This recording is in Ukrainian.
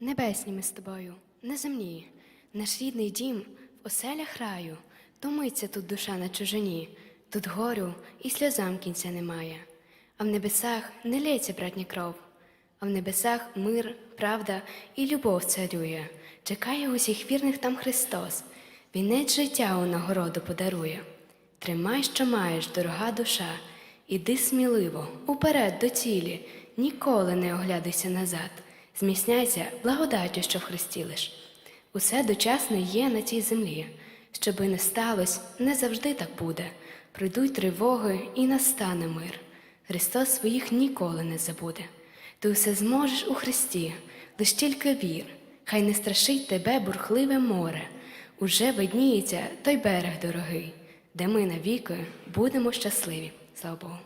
Небесні ми з тобою, на землі, наш рідний дім в оселях раю, томиться тут душа на чужині, тут горю і сльозам кінця немає. А в небесах не лється братня кров, а в небесах мир, правда і любов царює. Чекає усіх вірних там Христос, вінець життя у нагороду подарує. Тримай, що маєш, дорога душа, іди сміливо, уперед до цілі, ніколи не оглядайся назад. Зміцняйся благодаттю, що в Христі лиш. Усе дочасне є на цій землі. Щоби не сталося, не завжди так буде. Пройдуть тривоги і настане мир. Христос своїх ніколи не забуде. Ти усе зможеш у Христі, лиш тільки вір, хай не страшить тебе бурхливе море. Уже видніється той берег дорогий, де ми навіки будемо щасливі. Слава Богу.